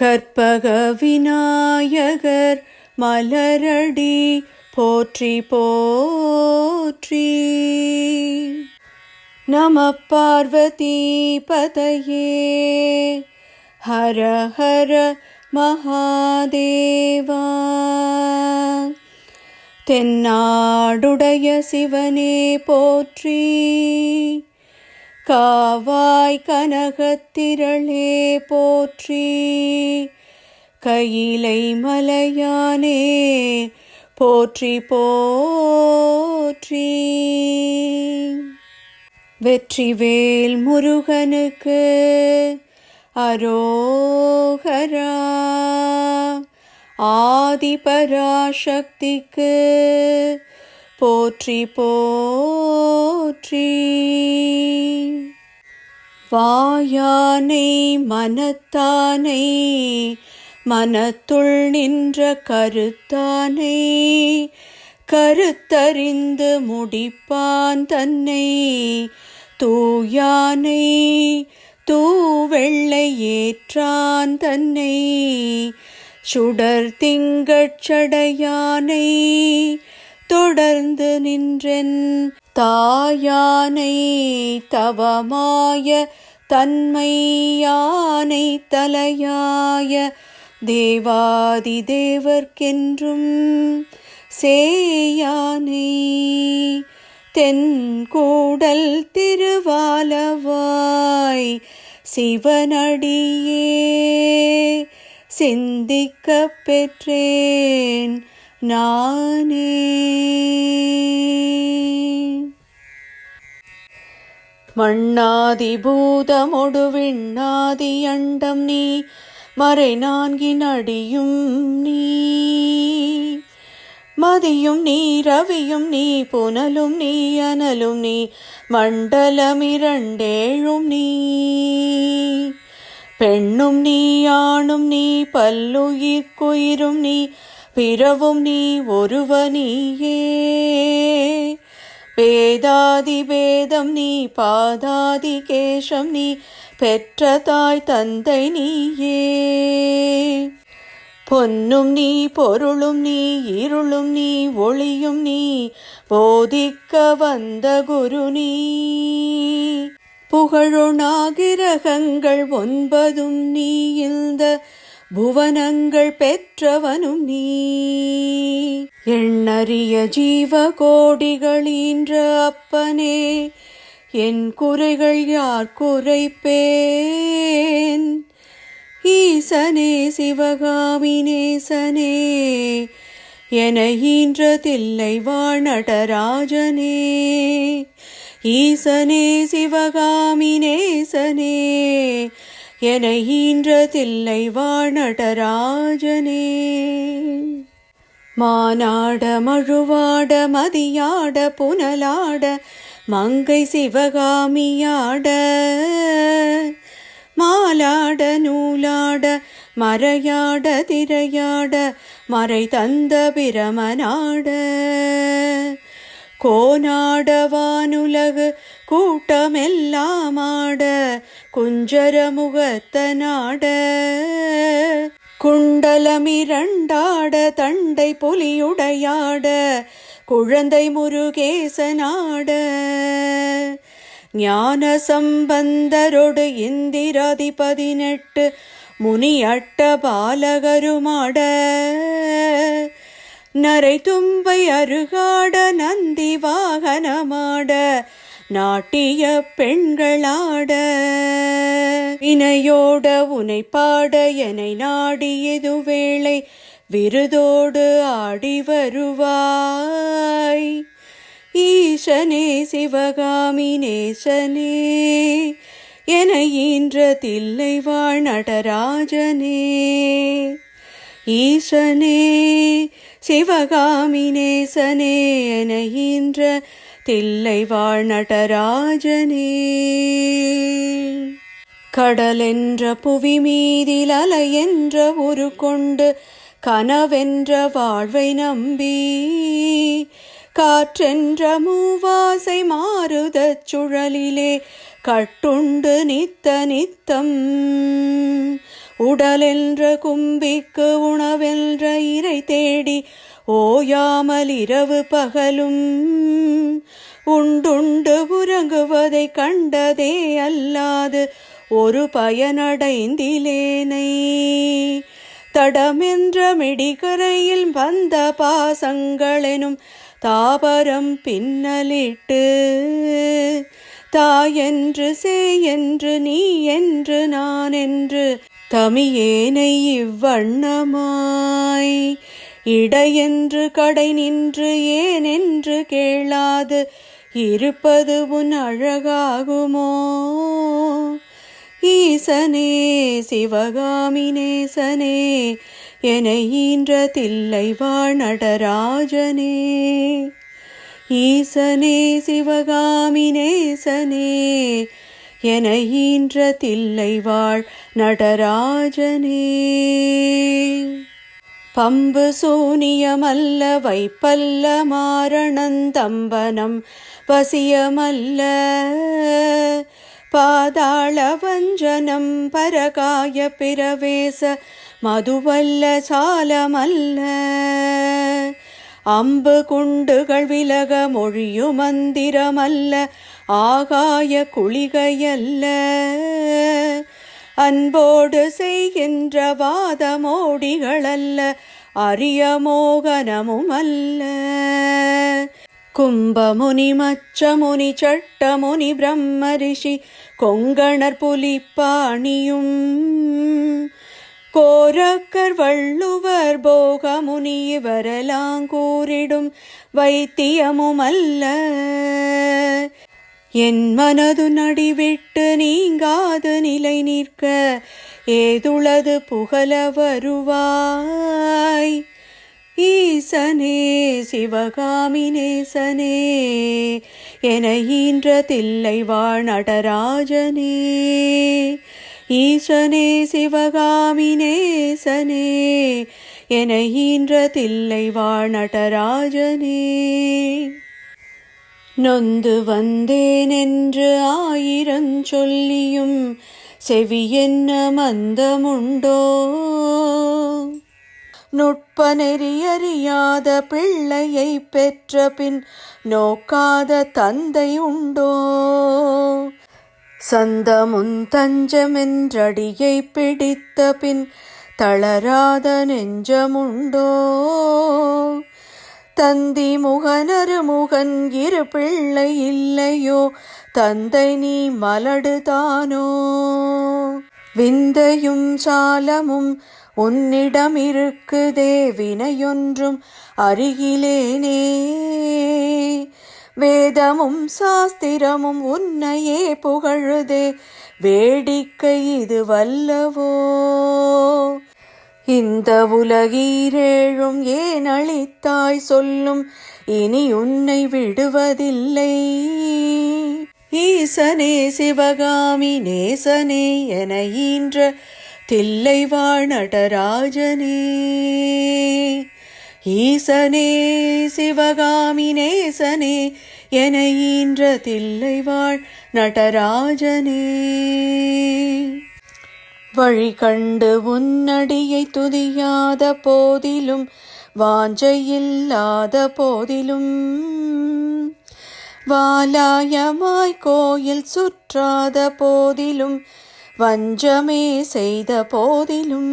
கற்பக விநாயகர் மலரடி போற்றி போற்றி. நம பார்வதி பதையே ஹர ஹர மகாதேவா. தென்னாடுடைய சிவனே போற்றி. காவாய் கனகத்திரளே போற்றி. கையிலை மலையானே போற்றி போற்றி. வெற்றிவேல் முருகனுக்கு அரோகரா. ஆதிபராசக்திக்கு போற்றி போற்றி. வாயானை மனத்தானை மனத்துள் நின்ற கருத்தானை கருத்தறிந்து முடிப்பான் தன்னை. தூயானை தூவெள்ளை ஏற்றான் தன்னை. சுடர் திங்கட்சடையானை தொடர்ந்து நின்றென். தாயானை தவமாய தன்மையானை தலையாய தேவாதி தேவர்க்கென்றும் சேயானை. தென்கூடல் திருவாலவாய் சிவனடியே சிந்திக்கப் பெற்றேன். நானே. மண்ணாதி பூதமொடுவிண்ணாதி அண்டம் நீ மறை நான்கின் அடியும் நீ. மதியும் நீ ரவியும் நீ புனலும் நீ அனலும் நீ மண்டலம் இரண்டேழும் நீ. பெண்ணும் நீ ஆணும் நீ பல்லுயிர்க்குயிரும் நீ பிறவும் நீ ஒருவனியே. வேதாதி பேதம் நீ பாதாதி கேசம் நீ பெற்ற தாய் தந்தை நீயே. பொன்னும் நீ பொருளும் நீ இருளும் நீ ஒளியும் நீ போதிக்க வந்த குரு நீ. புகழொணாகிரகங்கள் ஒன்பதும் நீ இந்த புவனங்கள் பெற்றவனும் நீ. எண்ணறிய ஜீவ கோடிகளீன்ற அப்பனே என் குறைகள் யார் குறைப்பேன்? ஈசனே சிவகாமி நேசனே என ஈன்றதில்லை வாழ்நடராஜனே ஈசனே சிவகாமி நேசனே என ஈன்றதில்லை வாழ்நடராஜனே மானாட மழுவாட மதியாட புனலாட மங்கை சிவகாமியாட. மாலாட நூலாட மறையாட திரையாட மறை தந்த பிரமனாட. கோனாட வானுலகு கூட்டமெல்லாம் ஆட குஞ்சர முகத்தனாட குண்டலமிரண்டாட தண்டை புலியுடையாட குழந்தை முருகேசனாட. ஞான சம்பந்தரோடு இந்திராதி பதினெட்டு முனியட்ட பாலகருமாட. நரை தும்பை அருகாட நந்தி வாகனமாட. நாட்டிய பெண்களாட வினையோட உனை பாட எனை நாடியது வேளை விருதோடு ஆடி வருவாய். ஈசனே சிவகாமி நேசனே என ஈன்ற தில்லை வாழ் நடராஜனே. ஈசனே சிவகாமி நேசனே என ஈன்ற தில்லை வாழ் நடராஜனே. கடலென்ற புவி மீதில் அலையென்ற ஒரு கொண்டு கனவென்ற வாழ்வை நம்பி காற்றென்ற மூவாசை மாறுத சுழலிலே கட்டுண்டு நித்த நித்தம். உடலென்ற கும்பிக்கு உணவென்ற இறை தேடி ஓயாமல் இரவு பகலும் உண்டுண்டு உறங்குவதை கண்டதே அல்லாது ஒரு பயனடைந்திலேனை. தடமென்ற மிடிகரையில் வந்த பாசங்களெனும் தாபரம் பின்னலிட்டு தாயென்று என்று நீ என்று நான் என்று தமியேனை இவ்வண்ணமாய் இடையென்று கடை நின்று ஏனென்று கேளாது இருப்பது உன் அழகாகுமோ? ஈசனே சிவகாமி நேசனே என ஈன்ற தில்லைவாழ் நடராஜனே ஈசனே சிவகாமி நேசனே என ஈன்ற தில்லைவாழ் நடராஜனே. பம்பு சூனியமல்ல வைப்பல்ல மாரணந்தம்பனம் வசியமல்ல. பாதாள வஞ்சனம் பரகாய பிரவேச மதுவல்ல சாலமல்ல. அம்பு குண்டுகள் விலக மொழியு மந்திரமல்ல ஆகாய குளிகையல்ல. அன்போடு செய்கின்ற வாதமோடிகளல்ல அரிய மோகனமும் அல்ல. கும்பமுனி மச்சமுனி சட்டமுனி பிரம்ம ரிஷி கொங்கணர் புலிப்பாணியும் கோரக்கர் வள்ளுவர் போகமுனி இவரெல்லாம் கூறிடும் வைத்தியமும் அல்ல. என் மனது நடிவிட்டு நீங்காது நிலை நிற்க ஏதுளது புகழ வருவாய். ஈசனே சிவகாமி நேசனே என ஈன்ற தில்லை வாழ் நடராஜனே. ஈசனே சிவகாமி நேசனே என ஈன்ற தில்லை வாழ் நடராஜனே. நொந்து வந்தேன் என்று ஆயிரம் சொல்லியும் செவி என்ன மந்தமுண்டோ? நுட்ப நெறியறியாத பிள்ளையை பெற்ற பின் நோக்காத தந்தை உண்டோ? சந்தமுன் தஞ்சமென்றடியை பிடித்த பின் தளராத நெஞ்சமுண்டோ? தந்தி முகனரு முகன் இரு பிள்ளை இல்லையோ? தந்தை நீ மலடுதானோ விந்தையும் சாலமும் உன்னிடம் இருக்குதே வினையொன்றும் அருகிலேனே. வேதமும் சாஸ்திரமும் உன்னையே புகழுதே வேடிக்கை இது வல்லவோ? இந்த உலகீரேழும் ஏன் அளித்தாய் சொல்லும்? இனி உன்னை விடுவதில்லை. ஈசனே சிவகாமி நேசனே என ஈன்ற தில்லைவாழ் நடராஜனே. ஈசனே சிவகாமி நேசனே என ஈன்ற தில்லைவாழ் நடராஜனே. வழி கண்டு உன்னடியை துதியாத போதிலும் வாஞ்சையில்லாத போதிலும். வாலாயமாய் கோயில் சுற்றாத போதிலும் வஞ்சமே செய்த போதிலும்.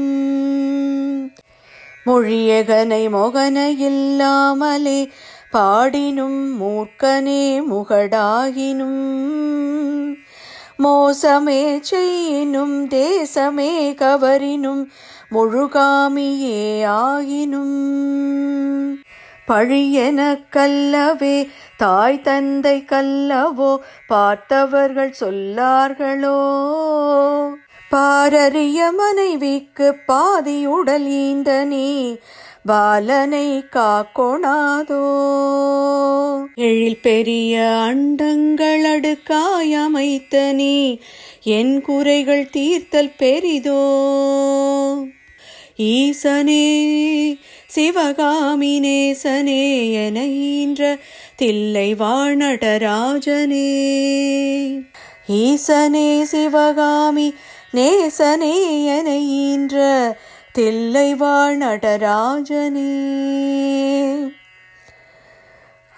மொழியகனை மொகன இல்லாமலே பாடினும் மூர்க்கனே முகடாகினும். மோசமே செய்யினும் தேசமே கவரினும் முழுகாமியே ஆயினும். பழியன கல்லவே தாய் தந்தை கல்லவோ பார்த்தவர்கள் சொல்லார்களோ? பாரறிய மனைவிக்கு பாதி உடல் ஈந்த நீ பாலனை காக்கொணாதோ. எழில் பெரிய அண்டங்கள் அடுக்காய் அமைத்த நீ என் குறைகள் தீர்த்தல் பெரிதோ. ஈசனே சிவகாமி நேசனே என ஈன்ற தில்லை வாணடராஜனே ஈசனே சிவகாமி நேசனே என ஈன்ற தில்லை நடராஜனே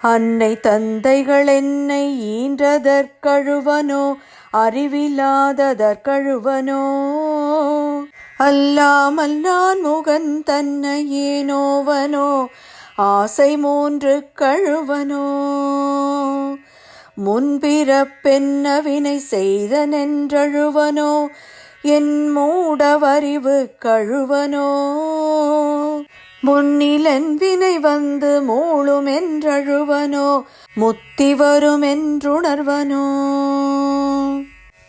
அன்னை தந்தைகள் என்னை ஈன்றதற்கழுவனோ அறிவில்லாததற்கழுவனோ. அல்லாமல் நான் முகன் தன்னையே நோவனோ ஆசை மூன்று கழுவனோ. முன்பிறப்பென்ன வினை செய்தனென்றழுவனோ என் மூடவறிவு கழுவனோ? முன்னிலன் வினை வந்து மூழும் என்றழுவனோ? முத்தி வரும் என்றுணர்வனோ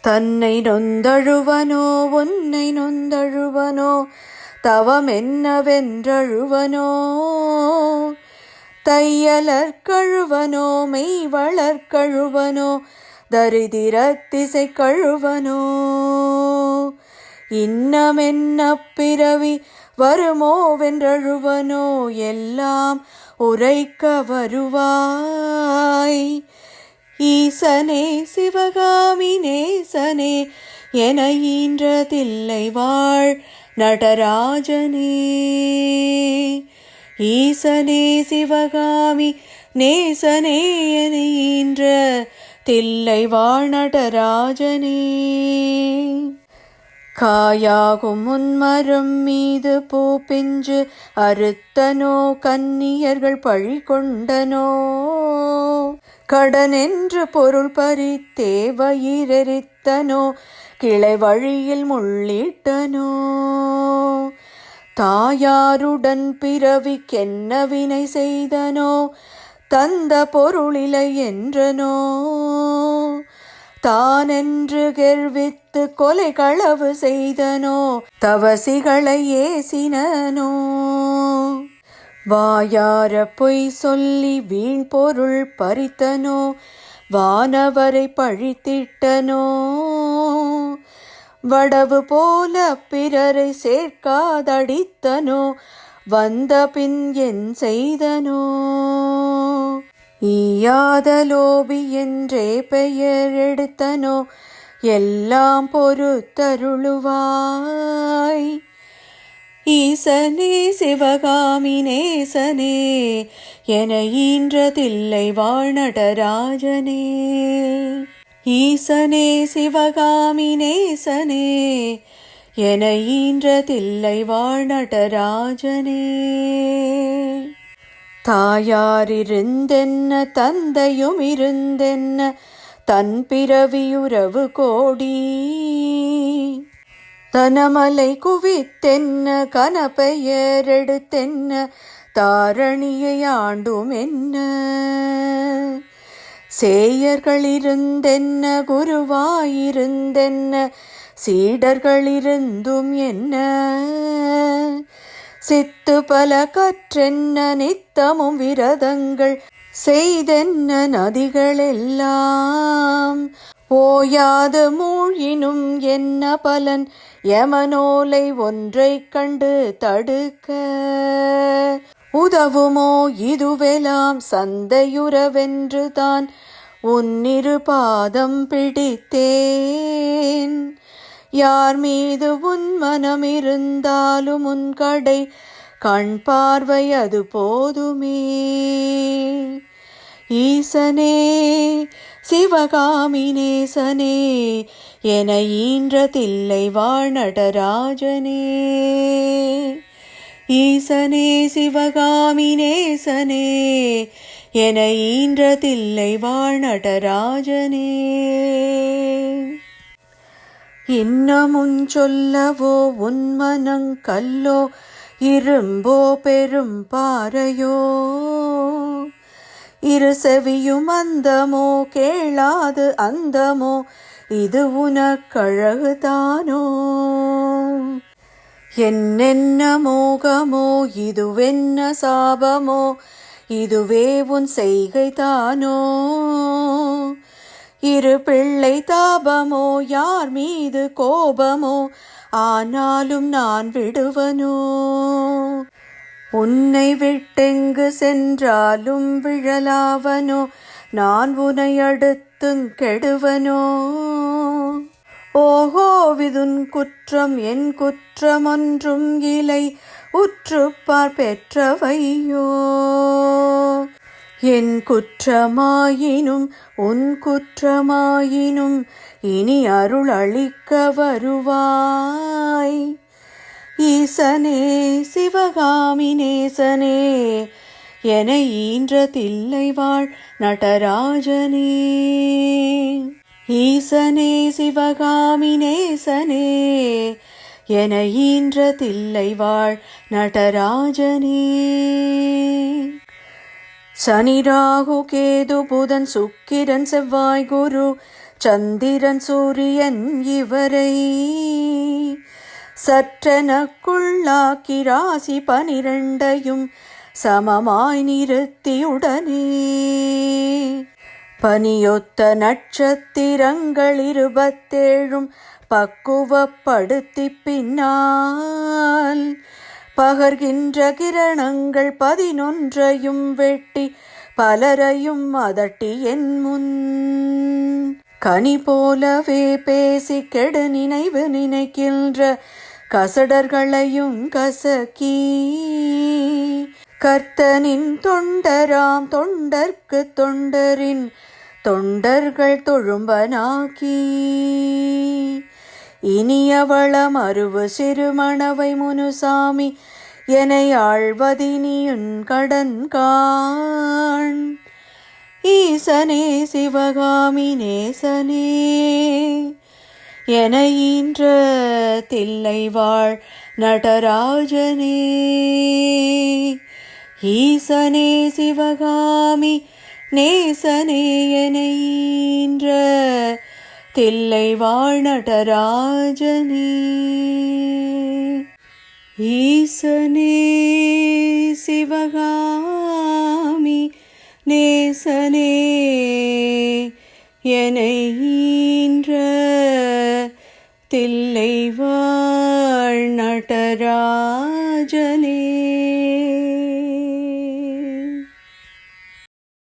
தன்னை நொந்தழுவனோ? உன்னை நொந்தழுவனோ? தவம் என்னவென்றழுவனோ தையலற்கழுவனோ மெய் வளர்கழுவனோ தரிதிரத்திசை கழுவனோ? இன்னமென்ன பிறவி வருமோ வென்றழுவனோ எல்லாம் உரைக்க வருவாய். ஈசனே சிவகாமி நேசனே என ஈன்றதில்லை வாழ் நடராஜனே. ஈசனே சிவகாமி நேசனே என ஈன்ற தில்லை வாழ் நடராஜனே. காயாகும் முன்மரம் மீது பூ பிஞ்சு அறுத்தனோ கன்னியர்கள் பழி கொண்டனோ. கடனென்று பொருள் பறித்தேவயிரெரித்தனோ கிளை வழியில் முள்ளிட்டனோ. தாயாருடன் பிறவிக்கென்ன வினை செய்தனோ தந்த பொருளிலை என்றனோ. தானென்று கெர்வித்து கொலை களவு செய்தனோ தவசிகளை ஏசினனோ. வாயார பொய் சொல்லி வீண் பொருள் பறித்தனோ வானவரை பழித்திட்டனோ. வடவு போல பிறரை சேர்க்காதடித்தனோ வந்த பின் என் செய்தனோ. ஈயாத லோபி என்றே பெயர் எடுத்தனோ? எல்லாம் பொறுத்தருளுவாய். ஈசனே சிவகாமி நேசனே என ஈன்றதில்லை வாழ்நடராஜனே ஈசனே சிவகாமி நேசனே என ஈன்றதில்லை வாழ்நடராஜனே தாயாரிருந்தென்ன தந்தையும் இருந்தென்ன தன் பிறவியுறவு கோடி. தனமலை குவித்தென்ன கனப்பெயரெடுத்தென்ன தாரணியை ஆண்டும் என்ன சேயர்களிருந்தென்ன குருவாயிருந்தென்ன சீடர்களிருந்தும் என்ன. சித்து பல கற்றென்ன நித்தமும் விரதங்கள் செய்தென்ன நதிகளெல்லாம். ஓயாது மூழினும் என்ன பலன்? யமனோலை ஒன்றை கண்டு தடுக்க. உதவுமோ இதுவெல்லாம் சந்தையுறவென்று தான் உன்னிரு பாதம் பிடித்தேன். யார் மீது உன் மனம் இருந்தாலும் உன் கடை கண் பார்வை அது போதுமே. ஈசனே சிவகாமி நேசனே என ஈன்ற தில்லை வாழ்நடராஜனே ஈசனே சிவகாமி நேசனே என ஈன்ற தில்லை வாழ்நடராஜனே இன்னமும் சொல்லவோ உன்மனங் கல்லோ இரும்போ பெரும் பாறையோ? இரு செவியும் அந்தமோ கேளாது அந்தமோ இது உனக்கழகுதானோ? என்னென்ன மோகமோ இதுவென்ன சாபமோ இதுவே உன் செய்கைதானோ? இரு பிள்ளை தாபமோ யார் மீது கோபமோ ஆனாலும் நான் விடுவனோ? உன்னை விட்டெங்கு சென்றாலும் விழலாவனோ? நான் உனை அடுத்துங் கெடுவனோ? ஓஹோ விதுன் குற்றம் என் குற்றம் ஒன்றும் இலை உற்றுப்பார் பெற்றவையோ? என் குற்றமாயினும் உன் குற்றமாயினும் இனி அருள் அளிக்க வருவாய். ஈசனே சிவகாமி நேசனே என ஈன்ற தில்லை வாழ் நடராஜனே. ஈசனே சிவகாமி நேசனே என ஈன்ற தில்லை வாழ் நடராஜனே. சனி ராகு கேது புதன் சுக்கிரன் செவ்வாய் குரு சந்திரன் சூரியன் இவரை. சற்றனக்குள்ளாக்கி ராசி பனிரெண்டையும் சமமாய் நிறுத்தியுடனே. பனியொத்த நட்சத்திரங்கள் இருபத்தேழும் பக்குவப்படுத்தி பின்னால் பகர்கின்ற கிரணங்கள் பதினொன்றையும் வெட்டி பலரையும் அதட்டி என் முன். கனி போலவே பேசி கெடு நினைவு நினைக்கின்ற கசடர்களையும் கசக்கி. கர்த்தனின் தொண்டராம் தொண்டர்க்கு தொண்டரின் தொண்டர்கள் தொழும்பனாக்கி. இனியவளம் அருவ சிறுமணவை முனுசாமி என்னை ஆழ்வதினியுன் கடன் காண். ஈசனே சிவகாமி நேசனே என ஈன்ற தில்லை வாழ் நடராஜனே. ஈசனே சிவகாமி நேசனே என ஈன்ற தில்லை வாழ்நடராஜனே ஈசனே சிவகாமி நேசனே என ஈன்ற தில்லை வாழ்நடராஜனே